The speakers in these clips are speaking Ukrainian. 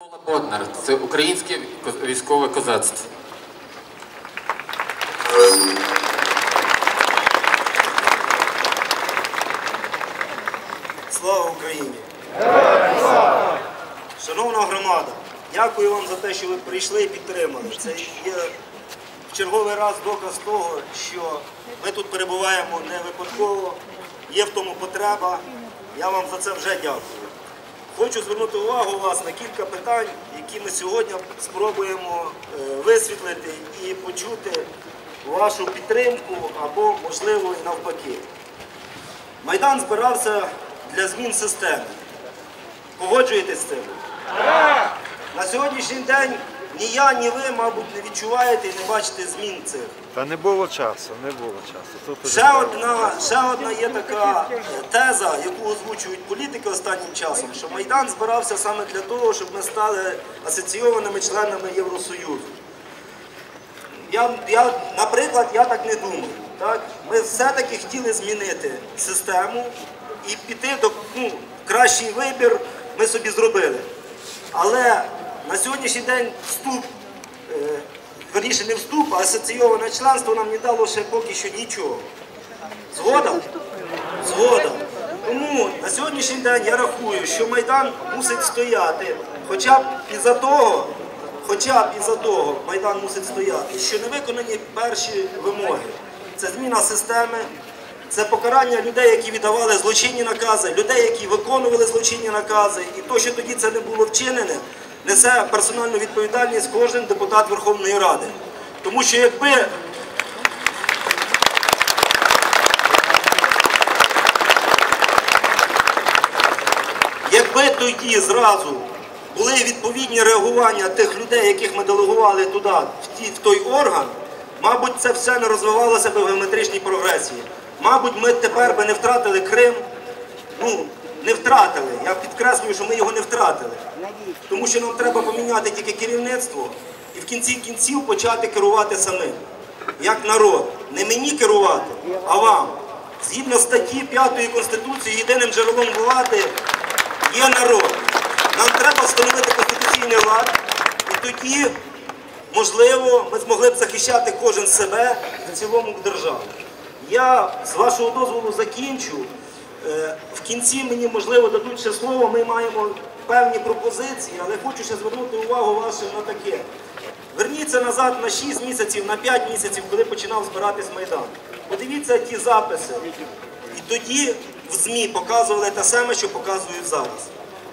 Микола Боднар це українське військове козацтво. Слава Україні! Шановна громада, дякую вам за те, що ви прийшли і підтримали. Це є в черговий раз доказ того, що ми тут перебуваємо не випадково, є в тому потреба. Я вам за це вже дякую. Хочу звернути увагу вас на кілька питань, які ми сьогодні спробуємо е, висвітлити і почути вашу підтримку або, можливо, і навпаки. Майдан збирався для змін системи. Погоджуєтесь з цим? На сьогоднішній день ні я, ні ви, мабуть, не відчуваєте і не бачите змін цих. Та не було часу, не було часу. Тут Ще одна, ще одна є така теза, яку озвучують політики останнім часом, що Майдан збирався саме для того, щоб ми стали асоційованими членами Євросоюзу. Я, я, наприклад, я так не думаю. Так? Ми все-таки хотіли змінити систему і піти до ну, кращий вибір ми собі зробили. Але на сьогоднішній день вступ, е, верніше не вступ, а асоційоване членство нам не дало ще поки що нічого. Згода? Згода. Тому на сьогоднішній день я рахую, що Майдан мусить стояти, хоча б із-за того, хоча б із-за того Майдан мусить стояти, що не виконані перші вимоги. Це зміна системи, це покарання людей, які віддавали злочинні накази, людей, які виконували злочинні накази. І то, що тоді це не було вчинене, несе персональну відповідальність кожен депутат Верховної Ради. Тому що якби Якби тоді зразу були відповідні реагування тих людей, яких ми делегували туди, в, той орган, мабуть, це все не розвивалося б в геометричній прогресії. Мабуть, ми тепер би не втратили Крим. Ну, не втратили. Я підкреслюю, що ми його не втратили. Тому що нам треба поміняти тільки керівництво і в кінці кінців почати керувати самим. Як народ. Не мені керувати, а вам. Згідно статті 5 Конституції, єдиним джерелом влади є народ. Нам треба встановити конституційний лад, і тоді, можливо, ми змогли б захищати кожен себе і в цілому державу. Я з вашого дозволу закінчу. Е, В кінці мені можливо дадуть ще слово. Ми маємо певні пропозиції, але хочу ще звернути увагу вашу на таке. Верніться назад на 6 місяців, на 5 місяців, коли починав збиратись Майдан. Подивіться ті записи. І тоді в ЗМІ показували те саме, що показують зараз.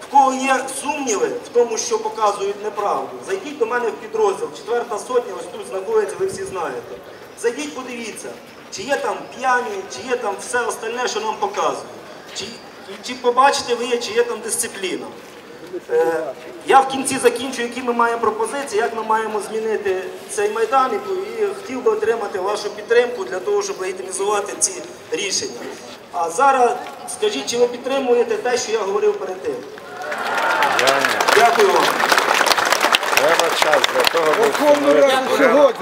В кого є сумніви в тому, що показують неправду, зайдіть до мене в підрозділ. Четверта сотня ось тут знаходиться, ви всі знаєте. Зайдіть, подивіться, чи є там п'яні, чи є там все остальне, що нам показують. Чи, чи побачите ви, чи є там дисципліна. Е, Я в кінці закінчу, які ми маємо пропозиції, як ми маємо змінити цей майдан і, хотів би отримати вашу підтримку для того, щоб легітимізувати ці рішення. А зараз скажіть, чи ви підтримуєте те, що я говорив перед тим? Дякую вам. Треба час для того, щоб